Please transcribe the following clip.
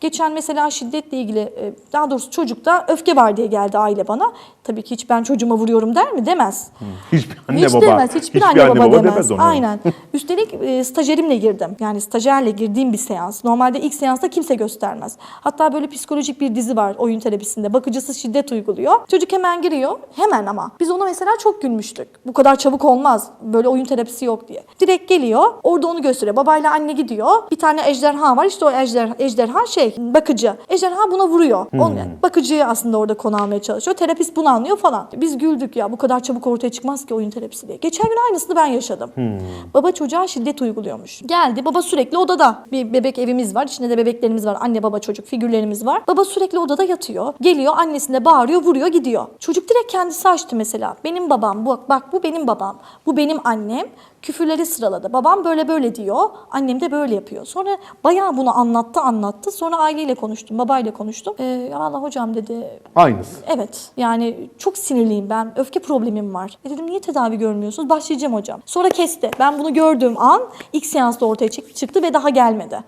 Geçen mesela şiddetle ilgili e, daha doğrusu çocukta öfke var diye geldi aile bana. Tabii ki hiç ben çocuğuma vuruyorum der mi? Demez. Hiçbir anne Hiç baba. demez. Hiçbir, anne, baba, demez. demez onu. Aynen. Üstelik e, stajyerimle girdim. Yani stajyerle girdiğim bir seans. Normalde ilk seansta kimse göstermez. Hatta böyle psikolojik bir dizi var oyun terapisinde. Bakıcısı şiddet uyguluyor. Çocuk hemen giriyor. Hemen ama. Biz ona mesela çok gülmüştük. Bu kadar çabuk olmaz. Böyle oyun terapisi yok diye. Direkt geliyor. Orada onu gösteriyor. Babayla anne gidiyor. Bir tane ejderha var. İşte o ejderha, ejderha şey bakıcı. Ejderha buna vuruyor. Onu, bakıcıyı aslında orada konu almaya çalışıyor. Terapist bunu anlıyor falan. Biz güldük ya bu kadar çabuk ortaya çıkmaz ki oyun terapisi diye. Geçen gün aynısını ben yaşadım. Baba çocuğa şiddet uyguluyormuş. Geldi baba sürekli odada. Bir bebek evimiz var. İçinde de bebeklerimiz var. Anne baba çocuk figürlerimiz var. Baba sürekli odada yatıyor. Geliyor annesine bağırıyor vuruyor gidiyor. Çocuk direkt kendisi açtı mesela. Benim babam bu bak bu benim babam. Bu benim annem. Küfürleri sıraladı. Babam böyle böyle diyor. Annem de böyle yapıyor. Sonra bayağı bunu anlattı anlattı. Sonra aileyle konuştum. Babayla konuştum. Ee, ya valla hocam dedi Aynısı. Evet yani çok sinirliyim ben. Öfke problemim var. E dedim niye tedavi görmüyorsunuz? Başlayacağım hocam. Sonra kesti. Ben bunu gördüğüm an ilk seansta ortaya çık- çıktı ve daha gelmedi.